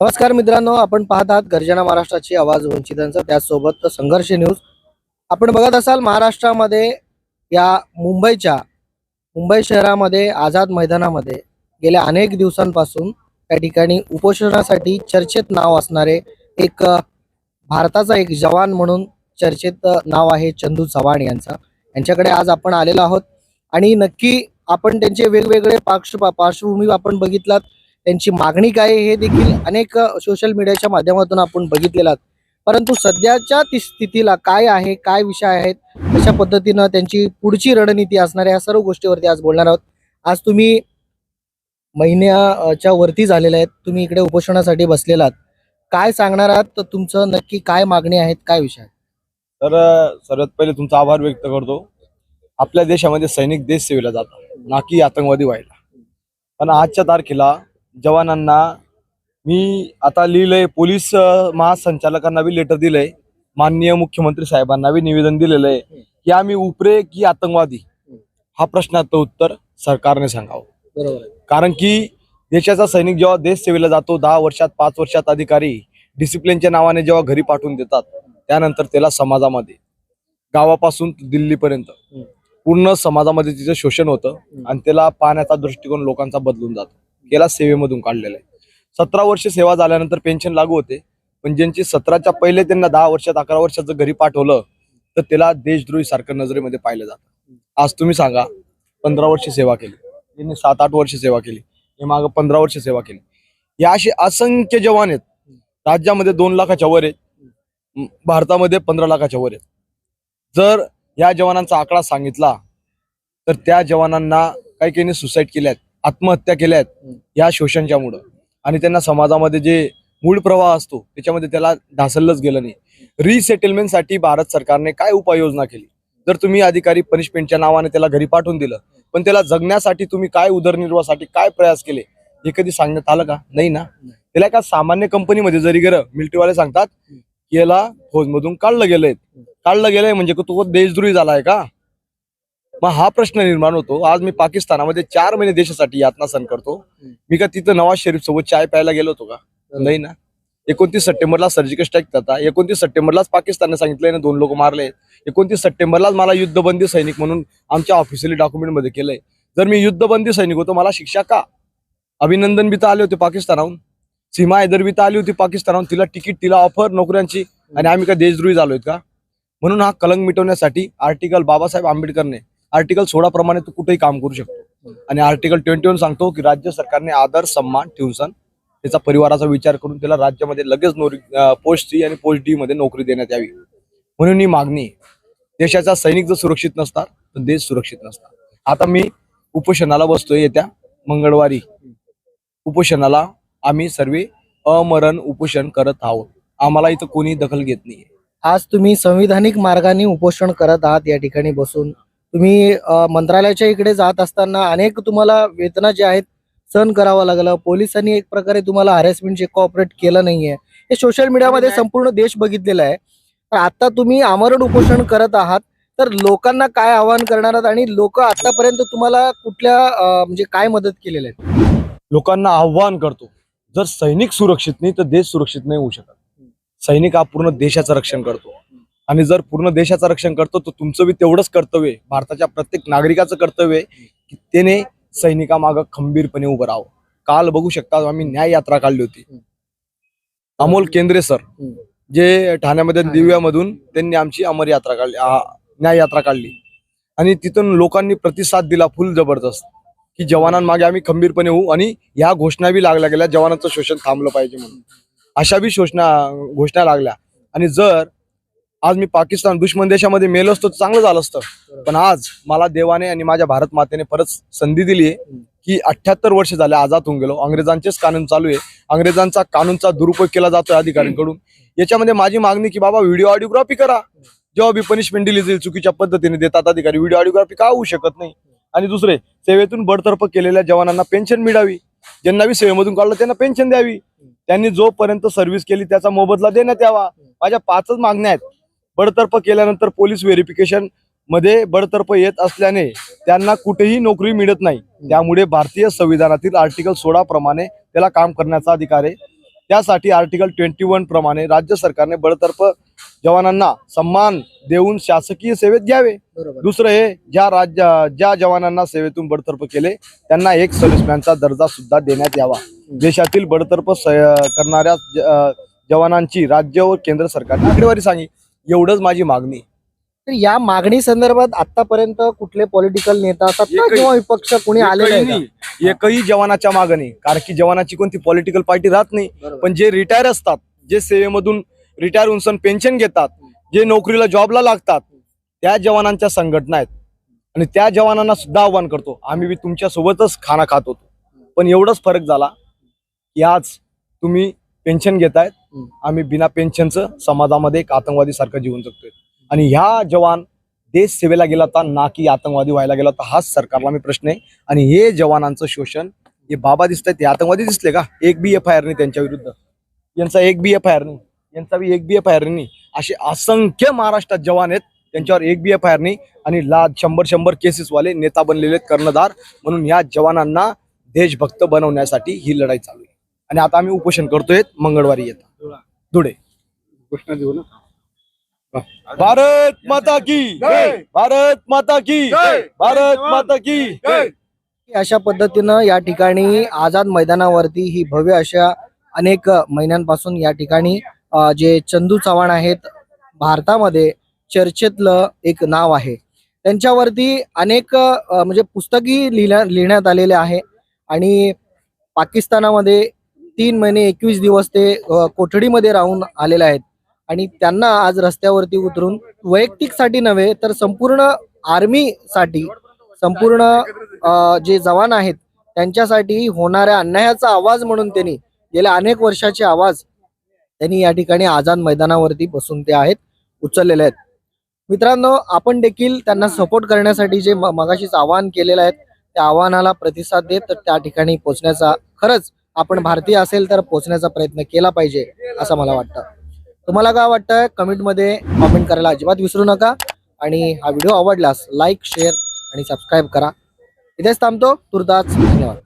नमस्कार मित्रांनो आपण पाहत आहात गर्जना महाराष्ट्राची आवाज वंचितांचा त्याचसोबत संघर्ष न्यूज. आपण बघत असाल महाराष्ट्रामध्ये या मुंबईच्या मुंबई शहरामध्ये आझाद मैदानामध्ये गेल्या अनेक दिवसांपासून त्या ठिकाणी उपोषणासाठी चर्चेत नाव असणारे एक भारताचा एक जवान म्हणून चर्चेत नाव आहे चंदू चव्हाण यांचा. यांच्याकडे आज आपण आलेलो आहोत. आणि नक्की आपण त्यांचे वेगवेगळे पार्श्व पार्श्वभूमी आपण बघितलात. त्यांची मागणी काय आहे हे देखील अनेक सोशल मीडियाच्या माध्यमातून आपण बघितलेला परंतु सध्याच्या ती स्थितीला काय आहे काय विषय आहेत कशा पद्धतीनं त्यांची पुढची रणनीती असणार आहे या सर्व गोष्टीवरती आज बोलणार आहोत. आज तुम्ही महिन्याच्या वरती झालेल्या आहेत तुम्ही इकडे उपोषणासाठी बसलेला आहात. काय सांगणार आहात? तर तुमचं नक्की काय मागणी आहेत काय विषय आहेत? तर सर्वात पहिले तुमचा आभार व्यक्त करतो. आपल्या देशामध्ये सैनिक देश सेवेला जातात ना की आतंकवादी व्हायला. पण आजच्या तारखेला जवानांना मी आता लिहिलंय पोलीस महासंचालकांना बी लेटर दिलंय. माननीय मुख्यमंत्री साहेबांना बी निवेदन दिलेलं आहे की आम्ही उपरे की आतंकवादी? हा प्रश्नाचं उत्तर सरकारने सांगावं. बरोबर. कारण की देशाचा सैनिक जेव्हा देश सेवेला जातो दहा वर्षात पाच वर्षात अधिकारी डिसिप्लिनच्या नावाने जेव्हा घरी पाठवून देतात त्यानंतर त्याला समाजामध्ये गावापासून दिल्लीपर्यंत. पूर्ण समाजामध्ये तिचं शोषण होतं आणि त्याला पाहण्याचा दृष्टिकोन लोकांचा बदलून जातो. याला सेवेमधून काढलेलं आहे. सतरा वर्ष सेवा झाल्यानंतर पेन्शन लागू होते. पण ज्यांची सतराच्या पहिले त्यांना दहा वर्षात अकरा वर्षात घरी पाठवलं तर त्याला देशद्रोही सारखं नजरेमध्ये पाहिलं जातं. आज तुम्ही सांगा पंधरा वर्ष सेवा केली. यांनी सात आठ वर्ष सेवा केली. हे माग पंधरा वर्ष सेवा केली. या असे असंख्य जवान आहेत. राज्यामध्ये दोन लाखाच्या वर आहेत. भारतामध्ये पंधरा लाखाच्या वर आहेत. जर या जवानांचा आकडा सांगितला तर त्या जवानांना काही काही सुसाईड केल्यात. आत्महत्या केल्यात या शोषणच्यामुळं. आणि त्यांना समाजामध्ये जे मूळ प्रवाह असतो त्याच्यामध्ये त्याला ढासळलंच गेलं नाही. रिसेटलमेंटसाठी भारत सरकारने काय उपाययोजना केली? जर तुम्ही अधिकारी पनिशमेंटच्या नावाने त्याला घरी पाठवून दिलं पण त्याला जगण्यासाठी तुम्ही काय उदरनिर्वाहासाठी काय प्रयास केले हे कधी सांगण्यात आलं का? नाही ना? त्याला एका सामान्य कंपनीमध्ये जरी गेलं मिलिटरीवाले सांगतात की याला फौजमधून काढलं गेलंय. काढलं गेलंय म्हणजे तो देशद्रोही झालाय का? मग हा प्रश्न निर्माण होतो. आज मी पाकिस्तानामध्ये चार महिने देशासाठी यातना सहन करतो. मी का तिथं नवाज शरीफ सोबत चाय प्यायला गेलो होतो का? नाही ना. एकोणतीस सप्टेंबरला सर्जिकल स्ट्राईक होता एकोणतीस सप्टेंबरलाच पाकिस्तानने सांगितलंय ना दोन लोक मारले. एकोणतीस सप्टेंबरलाच मला युद्धबंदी सैनिक म्हणून आमच्या ऑफिशियली डॉक्युमेंटमध्ये केलंय. जर मी युद्धबंदी सैनिक होतो मला शिक्षा का? अभिनंदन बी तर आले होते पाकिस्तानाहून. सीमा हैदर बी तर आली होती पाकिस्तानाहून. तिला तिकीट तिला ऑफर नोकऱ्यांची. आणि आम्ही का देशद्रोही झालोय का? म्हणून हा कलंक मिटवण्यासाठी आर्टिकल बाबासाहेब आंबेडकरने आर्टिकल सोळा प्रमाणे तू कुठेही काम करू शकतो. आणि आर्टिकल ट्वेंटी वन सांगतो की राज्य सरकारने आदर सन्मान ठेवून त्याचा परिवाराचा विचार करून त्याला राज्यामध्ये लगेच नोकरी पोस्ट सी आणि पोस्ट डी मध्ये नोकरी देण्यात यावी. म्हणून ही मागणी देशाचा सैनिक जर सुरक्षित नसतात तर देश सुरक्षित नसतात आता मी उपोषणाला बसतोय येत्या मंगळवारी. उपोषणाला आम्ही सर्व अमरण उपोषण करत आहोत. आम्हाला इथं कोणी दखल घेत नाही आज तुम्ही संविधानिक मार्गाने उपोषण करत आहात या ठिकाणी बसून. तुम्ही मंत्रालयाच्या इकडे जात असताना अनेक तुम्हाला वेतना जे आहेत सहन करावं लागलं. पोलिसांनी एक प्रकारे तुम्हाला हॅरेसमेंट जे कॉपरेट केलं नाहीये. हे सोशल मीडियामध्ये संपूर्ण देश बघितलेलं आहे. तर आता तुम्ही आमरण उपोषण करत आहात. तर लोकांना काय आवाहन करणार आहात? आणि लोक आतापर्यंत तुम्हाला कुठल्या म्हणजे काय मदत केलेलं आहे लोकांना आव्हान करतो. जर सैनिक सुरक्षित नाही तर देश सुरक्षित नाही होऊ शकत. सैनिक हा पूर्ण देशाचं रक्षण करतो. आणि जर पूर्ण देशाचं रक्षण करतो तर तुमचं बी तेवढंच कर्तव्य आहे. भारताच्या प्रत्येक नागरिकाचं कर्तव्य आहे की त्याने सैनिकामागं खंबीरपणे उभं राहावं. काल बघू शकता आम्ही न्याय यात्रा काढली होती. अमोल केंद्रे सर. जे ठाण्यामध्ये ठाणे. दिव्यामधून त्यांनी आमची अमर यात्रा काढली न्याय यात्रा काढली. आणि तिथून लोकांनी प्रतिसाद दिला फुल जबरदस्त की जवानांमागे आम्ही खंबीरपणे होऊ आणि ह्या घोषणा बी लागल्या गेल्या जवानांचं शोषण थांबलं पाहिजे म्हणून. अशा बी घोषणा घोषणा लागल्या. आणि जर आज मी पाकिस्तान दुश्मन देशामध्ये मेलो असतो चांगलं झालं असतं. पण आज मला देवाने आणि माझ्या भारत मातेने परत संधी दिली आहे की अठ्याहत्तर वर्ष झाले आजाद होऊन गेलो. अंग्रेजांचेच कानून चालू आहे. अंग्रेजांचा कानूनचा दुरुपयोग केला जातोय अधिकाऱ्यांकडून. याच्यामध्ये माझी मागणी की बाबा व्हिडिओ ऑडिओग्राफी करा. जेव्हा बी पनिशमेंट दिली जाईल चुकीच्या पद्धतीने देतात अधिकारी. व्हिडिओ ऑडिओग्राफी का होऊ शकत नाही? आणि दुसरे सेवेतून बडतर्फ केलेल्या जवानांना पेन्शन मिळावी. ज्यांना बी सेवेमधून काढलं त्यांना पेन्शन द्यावी. त्यांनी जोपर्यंत सर्व्हिस केली त्याचा मोबदला देण्यात यावा. माझ्या पाचच मागण्या आहेत. बडतर्फ केल्यानंतर पोलीस व्हेरिफिकेशनमध्ये बडतर्फ येत असल्याने त्यांना कुठेही नोकरी मिळत नाही. त्यामुळे भारतीय संविधानातील आर्टिकल सोळा प्रमाणे त्याला काम करण्याचा अधिकार आहे. त्यासाठी आर्टिकल ट्वेंटी वन प्रमाणे राज्य सरकारने बडतर्फ जवानांना सन्मान देऊन शासकीय सेवेत घ्यावे. दुसरं हे ज्या राज्य ज्या जवानांना सेवेतून बडतर्फ केले त्यांना एक सर्व्हिसमॅनचा दर्जा सुद्धा देण्यात यावा. देशातील बडतर्फ करणाऱ्या जवानांची राज्य व केंद्र सरकारने आकडेवारी सांगी एवढंच माझी मागणी तर या मागणी संदर्भात आतापर्यंत कुठले पॉलिटिकल नेता सत्ता एकही- किंवा विपक्ष कोणी एकही का? नाही. एकही जवानाच्या मागं नाही कारण की जवानाची कोणती पॉलिटिकल पार्टी राहत नाही. पण जे रिटायर असतात जे सेवेमधून रिटायर होऊन पेन्शन घेतात जे नोकरीला जॉबला लागतात त्या जवानांच्या संघटना आहेत आणि त्या जवानांना सुद्धा आव्हान करतो आम्ही बी तुमच्या सोबतच खाना खात होतो पण एवढंच फरक झाला की आज तुम्ही पेन्शन घेतायत. हम्म. आम्ही बिना पेन्शनचं समाजामध्ये एक आतंकवादी सारखं जीवन जगतोय. आणि ह्या जवान देश सेवेला गेला होता ना की आतंकवादी व्हायला गेला होता हाच सरकारला मी प्रश्न आहे. आणि हे जवानांचं शोषण हे बाबा दिसत आहेत हे आतंकवादी दिसले का? एक बी एफ आय आर नाही त्यांच्या विरुद्ध. यांचा एक बी एफ आय आर नाही. यांचा बी एक बी एफ आय आर नाही. असे असंख्य महाराष्ट्रात जवान आहेत त्यांच्यावर एक बी एफ आय आर नाही. आणि ला शंभर शंभर केसेस वाले नेता बनलेले आहेत कर्णधार. म्हणून या जवानांना देशभक्त बनवण्यासाठी ही लढाई चालू आहे. आणि आता आम्ही उपोषण करतोय मंगळवारी येतात धुळे. घोषणा देऊ ना. भारत माता की भारत माता की भारत माता की अशा पद्धतीनं या ठिकाणी आझाद मैदानावरती ही भव्य अशा अनेक महिन्यांपासून या ठिकाणी अ, जे चंदू चव्हाण आहेत भारतामध्ये चर्चेतलं एक नाव आहे. त्यांच्यावरती अनेक अ, म्हणजे पुस्तकही लिहिण्या लिहिण्यात आलेले आहे. आणि पाकिस्तानामध्ये तीन महिने एकवीस दिवस ते कोठडीमध्ये राहून आलेले आहेत. आणि त्यांना आज रस्त्यावरती उतरून वैयक्तिकसाठी नव्हे तर संपूर्ण आर्मीसाठी संपूर्ण जे जवान आहेत त्यांच्यासाठी होणाऱ्या अन्यायाचा आवाज म्हणून त्यांनी गेल्या अनेक वर्षाचे आवाज त्यांनी या ठिकाणी आझाद मैदानावरती बसून ते आहेत उचललेले आहेत. मित्रांनो आपण देखील त्यांना सपोर्ट करण्यासाठी जे मगाशीच आवाहन केलेलं आहे त्या आव्हानाला प्रतिसाद देत तर त्या ठिकाणी पोहोचण्याचा खरंच आपण भारतीय असेल तर पोहोचण्याचा प्रयत्न केला पाहिजे असं मला वाटतं. तुम्हाला काय वाटतं कमेंटमध्ये कमेंट करायला अजिबात विसरू नका. आणि हा व्हिडिओ आवडल्यास लाईक शेअर आणि सबस्क्राईब करा. इथेच थांबतो. तुर्तास धन्यवाद.